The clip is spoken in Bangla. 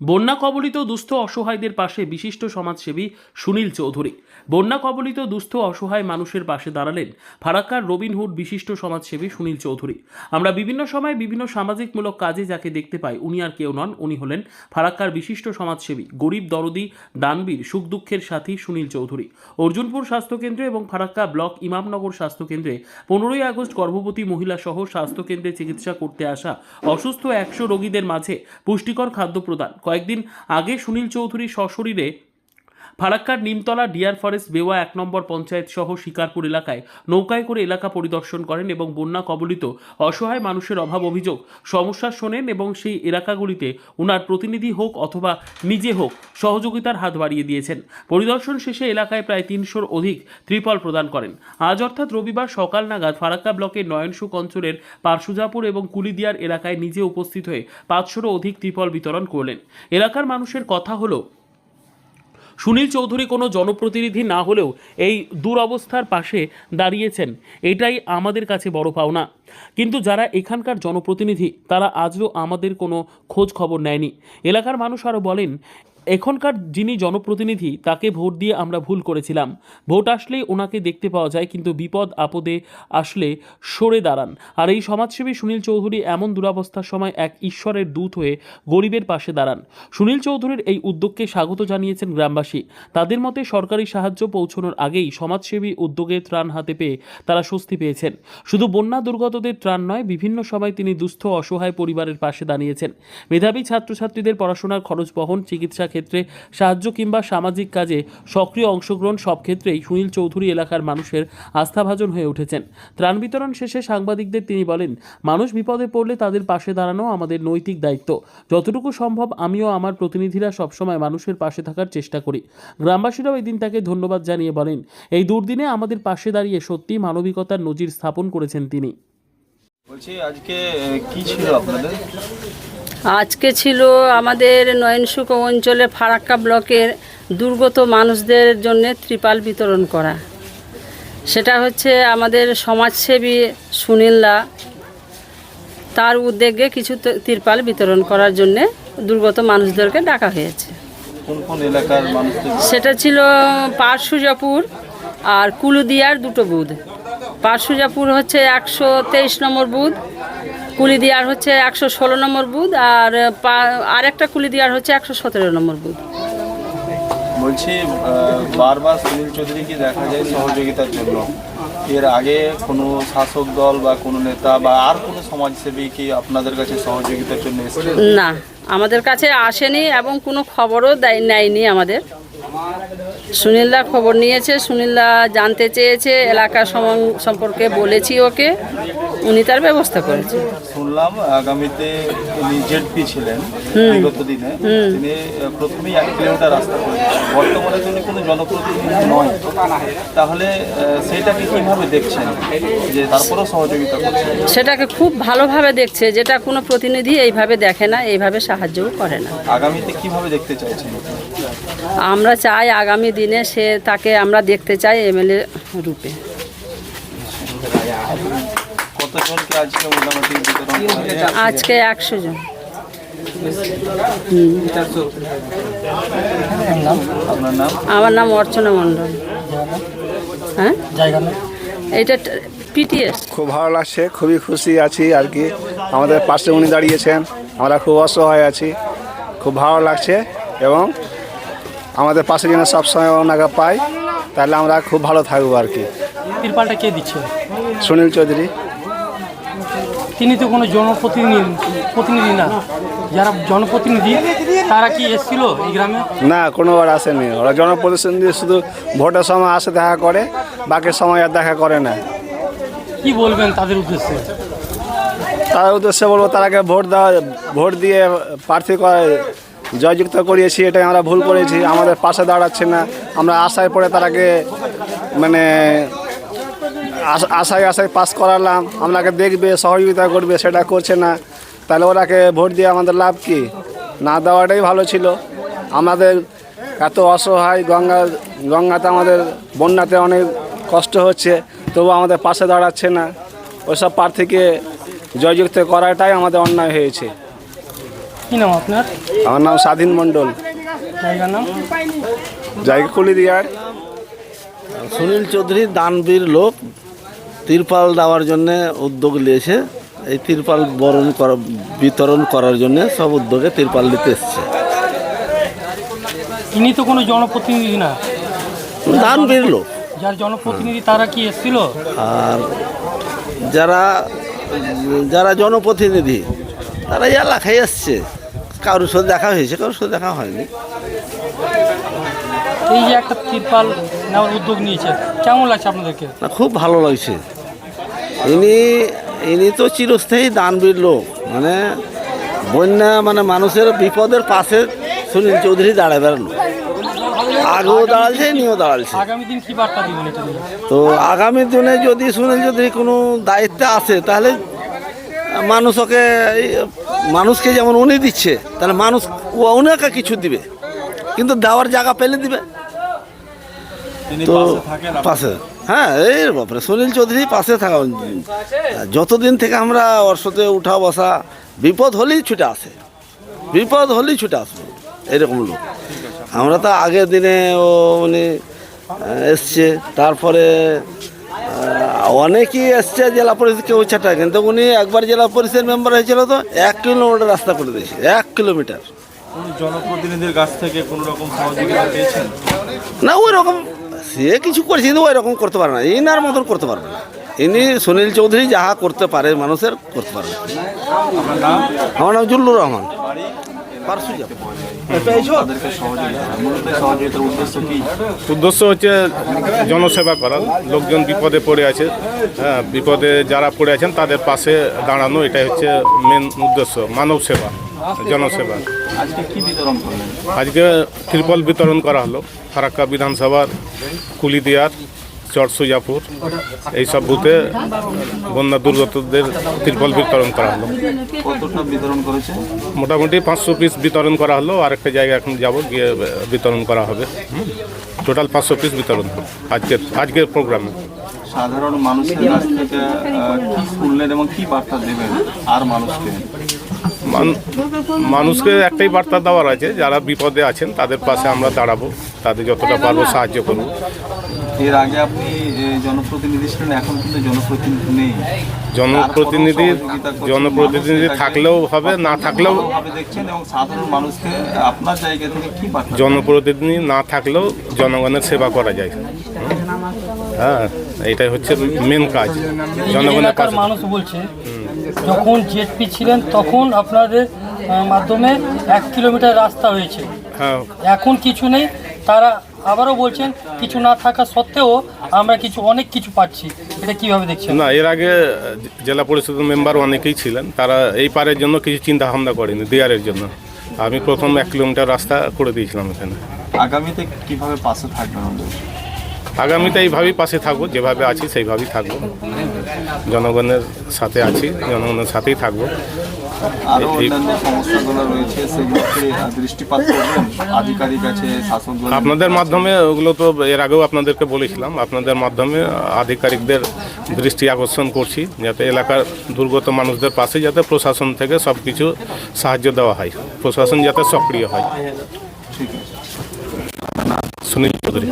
বন্যা কবলিত দুস্থ অসহায়দের পাশে বিশিষ্ট সমাজসেবী সুনীল চৌধুরী। বন্যা কবলিত দুস্থ অসহায় মানুষের পাশে দাঁড়ালেন ফারাক্কার রবিনহুড বিশিষ্ট সমাজসেবী সুনীল চৌধুরী। আমরা বিভিন্ন সময় বিভিন্ন সামাজিকমূলক কাজে যাকে দেখতে পাই, উনি আর কেউ নন, উনি হলেন ফারাক্কার বিশিষ্ট সমাজসেবী, গরিব দরদি, দানবীর, সুখ দুঃখের সাথী সুনীল চৌধুরী। অর্জুনপুর স্বাস্থ্যকেন্দ্র এবং ফারাক্কা ব্লক ইমামনগর স্বাস্থ্যকেন্দ্রে পনেরোই আগস্ট গর্ভবতী মহিলা সহ স্বাস্থ্যকেন্দ্রে চিকিৎসা করতে আসা অসুস্থ একশো রোগীদের মাঝে পুষ্টিকর খাদ্য প্রদান কয়েকদিন আগে সুনীল চৌধুরী সশরীরে ফারাক্কার নিমতলা, ডিয়ার ফরেস্ট, বেওয়া এক নম্বর পঞ্চায়েত সহ শিকারপুর এলাকায় নৌকায় করে এলাকা পরিদর্শন করেন এবং বন্যা কবলিত অসহায় মানুষের অভাব অভিযোগ সমস্যা শোনেন এবং সেই এলাকাগুলিতে উনার প্রতিনিধি হোক অথবা নিজে হোক সহযোগিতার হাত বাড়িয়ে দিয়েছেন। পরিদর্শন শেষে এলাকায় প্রায় তিনশোর অধিক ত্রিপল প্রদান করেন। আজ অর্থাৎ রবিবার সকাল নাগাদ ফারাক্কা ব্লকের নয়নসুক অঞ্চলের পারশুজাপুর এবং কুলিদিয়ার এলাকায় নিজে উপস্থিত হয়ে পাঁচশোরও অধিক ত্রিপল বিতরণ করলেন। এলাকার মানুষের কথা হলো সুনীল চৌধুরী কোনো জনপ্রতিনিধি না হলেও এই দুরবস্থার পাশে দাঁড়িয়েছেন। এটাই আমাদের কাছে বড় পাওনা। কিন্তু যারা এখানকার জনপ্রতিনিধি, তারা আজও আমাদের কোনো খোঁজ খবর নেয়নি। এলাকার মানুষ আরও বলেন এখনকার যিনি জনপ্রতিনিধি, তাকে ভোট দিয়ে আমরা ভুল করেছিলাম। ভোট আসলেই ওনাকে দেখতে পাওয়া যায়, কিন্তু বিপদ আপদে আসলে সরে দাঁড়ান। আর এই সমাজসেবী সুনীল চৌধুরী এমন দুরাবস্থার সময় এক ঈশ্বরের দূত হয়ে গরিবের পাশে দাঁড়ান। সুনীল চৌধুরীর এই উদ্যোগকে স্বাগত জানিয়েছেন গ্রামবাসী। তাদের মতে সরকারি সাহায্য পৌঁছানোর আগেই সমাজসেবী উদ্যোগে ত্রাণ হাতে পেয়ে তারা স্বস্তি পেয়েছেন। শুধু বন্যা দুর্গতদের ত্রাণ নয়, বিভিন্ন সময় তিনি দুস্থ অসহায় পরিবারের পাশে দাঁড়িয়েছেন। মেধাবী ছাত্রছাত্রীদের পড়াশোনার খরচ বহন, চিকিৎসা ক্ষেত্রে সাহায্য কিংবা সামাজিক কাজে সক্রিয় অংশগ্রহণ সব ক্ষেত্রেই সুনীল চৌধুরী এলাকার মানুষের আস্থাভাজন হয়ে উঠেছেন। ত্রাণ বিতরণ শেষে সাংবাদিকদের তিনি বলেন, মানুষ বিপদে পড়লে তাদের পাশে দাঁড়ানো আমাদের নৈতিক দায়িত্ব। যতটুকু সম্ভব আমিও আমার প্রতিনিধিরা সবসময় মানুষের পাশে থাকার চেষ্টা করি। গ্রামবাসীরাও এই দিন তাকে ধন্যবাদ জানিয়ে বলেন, এই দুর্দিনে আমাদের পাশে দাঁড়িয়ে সত্যি মানবিকতার নজির স্থাপন করেছেন তিনি। বলছি, আজকে কি ছিল আপনাদের? আজকে ছিল আমাদের নয়নসুক অঞ্চলে ফারাক্কা ব্লকের দুর্গত মানুষদের জন্য ত্রিপাল বিতরণ করা। সেটা হচ্ছে আমাদের সমাজসেবী সুনীলদা। তার উদ্যোগে কিছু ত্রিপাল বিতরণ করার জন্য দুর্গত মানুষদেরকে ডাকা হয়েছে। সেটা ছিল পারসুজাপুর আর কুলুদিয়ার দুটো বুথ পারসুজাপুর হচ্ছে একশো তেইশ নম্বর বুথ কুলিদিয়ার হচ্ছে একশো ষোলো নম্বর বুথ আর পা- কুলি কুলিদিয়ার হচ্ছে একশো সতেরো নম্বর বুথ বলছি বারবার সুনীল চৌধুরীকে দেখা যায় সহযোগিতার জন্য? এর আগে কোনো শাসক দল বা কোনো নেতা বা আর কোনো সমাজসেবী কি আপনাদের কাছে সহযোগিতার জন্য না আমাদের কাছে আসেনি এবং কোনো খবরও দেয় নেয়নি আমাদের। সুনীলদা খবর নিয়েছে সুনীলদা জানতে চেয়েছে এলাকা সম্পর্কে বলেছি ওকে উনি তার ব্যবস্থা করেছে। শুনলাম আগামীতে তিনি জেডপি ছিলেন বিগত দিনে তিনি প্রথমেই এক কিলোমিটার রাস্তা করেছেন। বর্তমানে তিনি কোনো জনপ্রতিনিধি নয়। তাহলে সেটাকে কীভাবে দেখছেন? যে তারপরেও সহযোগিতা করছেন সেটাকে খুব ভালোভাবে দেখছে যেটা কোনো প্রতিনিধি এইভাবে দেখে না এইভাবে সাহায্যও করে না। আগামীতে কীভাবে দেখতে চাইছেন? আমরা চাই আগামী দিনে সে তাকে আমরা দেখতে চাই এমএলএ রূপে। আজকে একশো জন। আমার নাম অর্চনা মণ্ডল। হ্যাঁ? এইটা পিটিএস। খুব ভালো লাগছে খুবই খুশি আছি আর কি। আমাদের পাশে উনি দাঁড়িয়েছেন আমরা খুব অসহায় আছি। খুব ভালো লাগছে এবং আমাদের পাশে যেন সবসময় ওনাকে পাই তাহলে আমরা খুব ভালো থাকব আর কি। তিরপালটা কে দিচ্ছে? সুনীল চৌধুরী। তিনি তো কোনো জনপ্রতিনিধি প্রতিনিধি না। যারা জনপ্রতিনিধি তারা কি এসেছিল এই গ্রামে? না কোনোবার আসেনি। ওরা জনপ্রতিনিধি শুধু ভোটের সময় আসে দেখা করে বাকি সময় আর দেখা করে না। কি বলবেন তাদের উদ্দেশ্যে? তাদের উদ্দেশ্যে বলব তারাকে ভোট দেওয়া ভোট দিয়ে প্রার্থী করে জয়যুক্ত করিয়েছি, এটাই আমরা ভুল করেছি, আমাদের পাশে দাঁড়াচ্ছে না। আমরা আশায় পড়ে তারাকে মানে আশ- আশায় আশায় পাস করালাম। আপনাকে দেখবে, সহযোগিতা করবে, সেটা করছে না। তাহলে ওরাকে ভোট দিয়ে আমাদের লাভ কি? না দেওয়াটাই ভালো ছিল। আমাদের এত অসহায় গঙ্গা, গঙ্গাতে আমাদের বন্যাতে অনেক কষ্ট হচ্ছে তবু আমাদের পাশে দাঁড়াচ্ছে না। ওইসব প্রার্থীকে জয়যুক্ত করাটাই আমাদের অন্যায় হয়েছে। কি নাম আপনার? আমার নাম স্বাধীন মণ্ডল। জায়গার নাম? জায়গা কুলি দিয়ার সুনীল চৌধুরী দানবীর লোক তিরপাল দেওয়ার জন্য উদ্যোগ নিয়েছে। এই তিরপাল বরণ করা বিতরণ করার জন্য সব উদ্যোগে তিরপাল নিতে এসছে। ইনি তো কোনো জনপ্রতিনিধি না। দানবীর লোক। যার জনপ্রতিনিধি তারা কি এসেছিল? আর যারা যারা জনপ্রতিনিধি তারা এই এলাকায় এসছে। কারোর সাথে দেখা হয়েছে কারোর সাথে দেখা হয়নি। এই যে একটা তিরপাল নেওয়ার উদ্যোগ নিয়েছে কেমন লাগছে আপনাদেরকে? না খুব ভালো লাগছে। ইনি ইনি তো চিরস্থায়ী দানবীর লোক মানে বন্যা মানে মানুষের বিপদের পাশে সুনীল চৌধুরী দাঁড়ায় বেড়ানো। আগেও দাঁড়াচ্ছে নিয়েও নিয়ে? তো আগামী দিনে যদি সুনীল চৌধুরী কোনো দায়িত্বে আসে তাহলে মানুষ ওকে মানুষকে যেমন উনি দিচ্ছে তাহলে মানুষ ও ওনাকে কিছু দিবে। কিন্তু দেওয়ার জায়গা পেলে দিবে। তো পাশে হ্যাঁ এই ব্যাপারে সুনীল চৌধুরী পাশে থাকা যতদিন থেকে আমরা ওর সাথে উঠা বসা বিপদ হলেই ছুটে আসে। বিপদ হলেই ছুটে আসবে এরকম লোক। আমরা তো আগের দিনে ও উনি এসছে তারপরে অনেকেই এসছে জেলা পরিষদ কেউ ছাটা কিন্তু উনি একবার জেলা পরিষদের মেম্বার হয়েছিল তো এক কিলোমিটার রাস্তা করে দিয়েছে এক কিলোমিটার। জনপ্রতিনিধির কাছ থেকে কোনো রকম সহযোগিতা পেয়েছেন? না ওই রকম সে কিছু করেছে কিন্তু ওই রকম করতে পারে না। ইনার মতন করতে পারবে না। ইনি সুনীল চৌধুরী যাহা করতে পারে মানুষের করতে পারবে আমার নাম জুল্লুর রহমান। উদ্দেশ্য হচ্ছে জনসেবা করা। লোকজন বিপদে পড়ে আছে। হ্যাঁ বিপদে যারা পড়ে আছেন তাদের পাশে দাঁড়ানো এটাই হচ্ছে মেন উদ্দেশ্য। মানব সেবা জনসেবা। আজকে কি বিতরণ আজকে ত্রিপল বিতরণ করা হলো। ফারাক্কা বিধানসভার কুলিদিয়ার চরসুজাপুর এইসব বুথে বন্যা দুর্গতদের ত্রিপল বিতরণ করা হলো। মোটামুটি পাঁচশো পিস বিতরণ করা হলো আর একটা জায়গায় এখন যাব গিয়ে বিতরণ করা হবে। টোটাল পাঁচশো পিস বিতরণ হবে আজকের আজকের প্রোগ্রামে। সাধারণ মানুষের কাছ থেকে কি শুনলেন এবং কি বার্তা দেবেন আর মানুষকে? মান- মানুষকে একটাই বার্তা দেওয়ার আছে যারা বিপদে আছেন তাদের পাশে আমরা দাঁড়াবো তাদের যতটা পারব সাহায্য করব। এর আগে আপনি জনপ্রতিনিধি ছিলেন এখন কিন্তু জনপ্রতিনিধি নেই। জনপ্রতিনিধি জনপ্রতিনিধি থাকলেও হবে না থাকলেও দেখছেন এবং সাধারণ মানুষকে আপনার জায়গা থেকে কি জনপ্রতিনিধি না থাকলেও জনগণের সেবা করা যায়। হ্যাঁ এটাই হচ্ছে মেন কাজ জনগণের পাশে মানুষ বলছে যখন জেটপি ছিলেন তখন আপনাদের মাধ্যমে এক কিলোমিটার রাস্তা হয়েছে। হ্যাঁ। এখন কিছু নেই তারা আবারও বলছেন কিছু না থাকা সত্ত্বেও আমরা কিছু অনেক কিছু পাচ্ছি। এটা কীভাবে দেখছেন? না এর আগে জেলা পরিষদের মেম্বার অনেকেই ছিলেন তারা এই পারের জন্য কিছু চিন্তা ভাবনা করেনি দেয়ারের জন্য। আমি প্রথম এক কিলোমিটার রাস্তা করে দিয়েছিলাম এখানে। আগামীতে কীভাবে পাশে থাকবেন? আগামীতে এইভাবেই পাশে থাকব যেভাবে আছি সেইভাবেই থাকব। জনগণের সাথে আছি জনগণের সাথেই থাকব। আরও অন্যান্য সমস্যাগুলো রয়েছে সেগুলোকে দৃষ্টিপাত করবেন। আধিকারিক আছে শাসক আপনাদের মাধ্যমে ওগুলো তো এর আগেও আপনাদেরকে বলেছিলাম আপনাদের মাধ্যমে আধিকারিকদের দৃষ্টি আকর্ষণ করছি যাতে এলাকার দুর্গত মানুষদের পাশে যাতে প্রশাসন থেকে সব কিছু সাহায্য দেওয়া হয় প্রশাসন যাতে সক্রিয় হয়। ঠিক আছে। সুনীল চৌধুরী।